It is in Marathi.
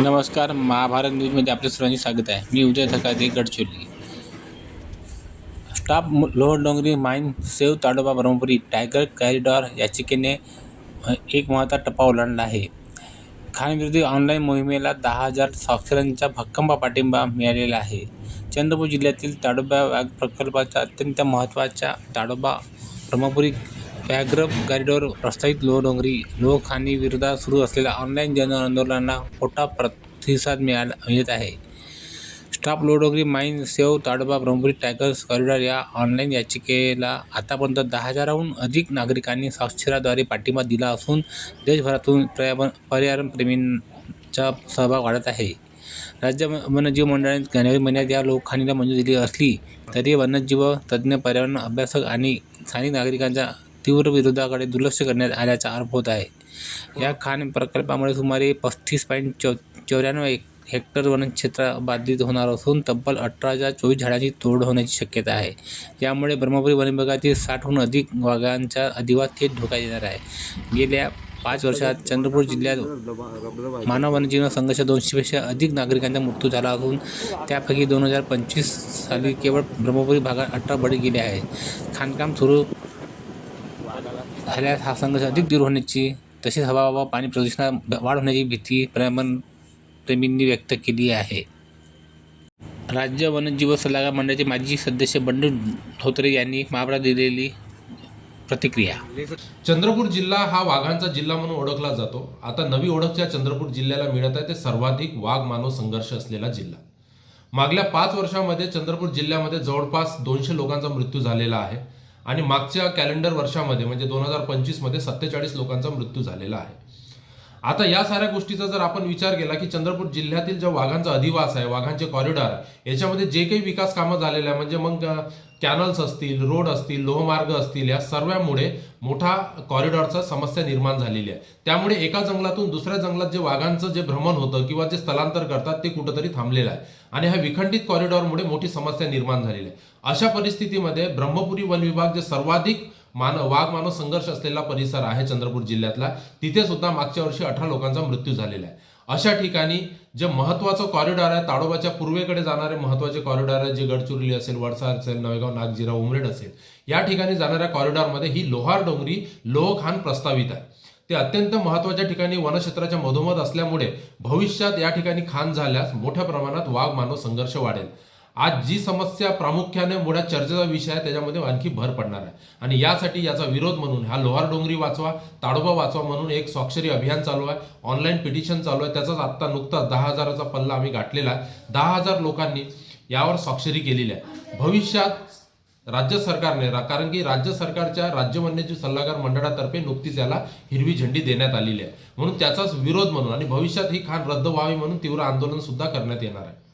नमस्कार महाभारत न्यूजमध्ये आपल्या सर्वांचे स्वागत आहे. मी Uday Dhakade Gadchiroli. Stop Lohdongri mine save Tadoba Brahmapuri tiger corridor याचिकेने एक महत्त्वाचा टप्पा ओलांडला आहे. खानविरोधी ऑनलाईन मोहिमेला दहा हजार साक्षरांचा भक्कम पाठिंबा मिळालेला आहे. चंद्रपूर जिल्ह्यातील ताडोबा व्याघ्र प्रकल्पाच्या अत्यंत महत्त्वाच्या ताडोबा ब्रह्मपुरी व्याघ्र कॉरिडॉर प्रस्तावित लोहडोंगरी डोंगरी विरोधात सुरू असलेल्या ऑनलाईन जन आंदोलनाला मोठा प्रतिसाद मिळाला मिळत आहे. Stop Lohdongri mine save Tadoba Brahmapuri tigers corridor या ऑनलाईन याचिकेला आतापर्यंत दहा हजाराहून अधिक नागरिकांनी स्वाक्षराद्वारे पाठिंबा दिला असून देशभरातून पर्यावरण पर्यावरणप्रेमींचा सहभाग वाढत आहे. राज्य वन्यजीव मंडळाने जानेवारी महिन्यात या लोकखानीला मंजुरी दिली असली तरी वन्यजीव तज्ज्ञ पर्यावरण अभ्यासक आणि स्थानिक नागरिकांच्या तीव्र विरोधाकडे दुर्लक्ष करण्यात आल्याचा आरोप होत आहे. या खाण प्रकल्पामुळे सुमारे पस्तीस पॉईंट चौ चौऱ्याण्णव एक हेक्टर वनक्षेत्र बाधित होणार असून तब्बल अठरा हजार चोवीस झाडांची तोड होण्याची शक्यता आहे. यामुळे ब्रह्मपुरी वन विभागातील साठहून अधिक वाघांचा अधिवास थेट धोका येणार आहे. गेल्या पाच वर्षात चंद्रपूर जिल्ह्यात मानव वन्यजीव संघर्ष दोनशेपेक्षा अधिक नागरिकांचा मृत्यू झाला असून त्यापैकी दोन हजार पंचवीस साली केवळ ब्रह्मपुरी भागात अठरा बळी गेले आहेत. खाणकाम सुरू झाल्यास हा संघर्ष अधिक दूर होण्याची तसेच हवा व पाणी प्रदूषणात वाढ होण्याची भीती पर्यावरण प्रेमींनी व्यक्त केली आहे. राज्य वन्यजीव सल्लागार मंडळाचे माजी सदस्य बंडू धोत्रे यांनी महाबळा दिलेली प्रतिक्रिया. चंद्रपूर जिल्हा हा वाघांचा जिल्हा म्हणून ओळखला जातो. आता नवी ओळख ज्या चंद्रपूर जिल्ह्याला मिळत आहे ते सर्वाधिक वाघ मानव संघर्ष असलेला जिल्हा. मागल्या पाच वर्षामध्ये चंद्रपूर जिल्ह्यामध्ये जवळपास दोनशे लोकांचा मृत्यू झालेला आहे. आणि मागच्या कॅलेंडर वर्षामध्ये म्हणजे दोन हजार पंचवीसमध्ये सत्तेचाळीस लोकांचा मृत्यू झालेला आहे. आता या साऱ्या गोष्टीचा जर आपण विचार केला की चंद्रपूर जिल्ह्यातील जो वाघांचा अधिवास आहे वाघांचे कॉरिडॉर याच्यामध्ये जे काही विकास कामं झालेले आहे म्हणजे मग कॅनल्स असतील रोड असतील लोहमार्ग असतील या सर्वांमुळे मोठा कॉरिडॉरचा समस्या निर्माण झालेली आहे. त्यामुळे एका जंगलातून दुसऱ्या जंगलात जे वाघांचं जे भ्रमण होतं किंवा जे स्थलांतर करतात ते कुठंतरी थांबलेलं आहे. आणि ह्या विखंडित कॉरिडॉरमुळे मोठी समस्या निर्माण झालेली आहे. अशा परिस्थितीमध्ये ब्रह्मपुरी वन विभाग जे सर्वाधिक मानव वाघ मानव संघर्ष असलेला परिसर आहे चंद्रपूर जिल्ह्यातला तिथे सुद्धा मागच्या वर्षी अठरा लोकांचा मृत्यू झालेला आहे. अशा ठिकाणी जे महत्वाचं कॉरिडॉर आहे ताडोबाच्या पूर्वेकडे जाणारे महत्त्वाचे कॉरिडॉर आहे जे गडचिरोली असेल वडसा असेल नवेगाव नागजिरा उमरेड असेल या ठिकाणी जाणाऱ्या कॉरिडॉरमध्ये ही लोहार डोंगरी लोहखान प्रस्तावित आहे. ते अत्यंत महत्त्वाच्या ठिकाणी वनक्षेत्राच्या मधोमध असल्यामुळे भविष्यात या ठिकाणी खान झाल्यास मोठ्या प्रमाणात वाघ मानव संघर्ष वाढेल. आज जी समस्या प्रामुख्याने मोठ्या चर्चेचा विषय आहे त्याच्यामध्ये आणखी भर पडणार आहे. आणि यासाठी याचा विरोध म्हणून हा लोहार डोंगरी वाचवा ताडोबा वाचवा म्हणून एक स्वाक्षरी अभियान चालू आहे. ऑनलाईन पिटिशन चालू आहे. त्याचाच आत्ता नुकताच दहा हजाराचा पल्ला आम्ही गाठलेला आहे. दहा हजार लोकांनी यावर स्वाक्षरी केलेली आहे. भविष्यात राज्य सरकारने कारण की राज्य सरकारच्या राज्य वन्यजीव सल्लागार मंडळातर्फे नुकतीच याला हिरवी झेंडी देण्यात आलेली आहे. म्हणून त्याचाच विरोध म्हणून आणि भविष्यात ही खाण रद्द व्हावी म्हणून तीव्र आंदोलन सुद्धा करण्यात येणार आहे.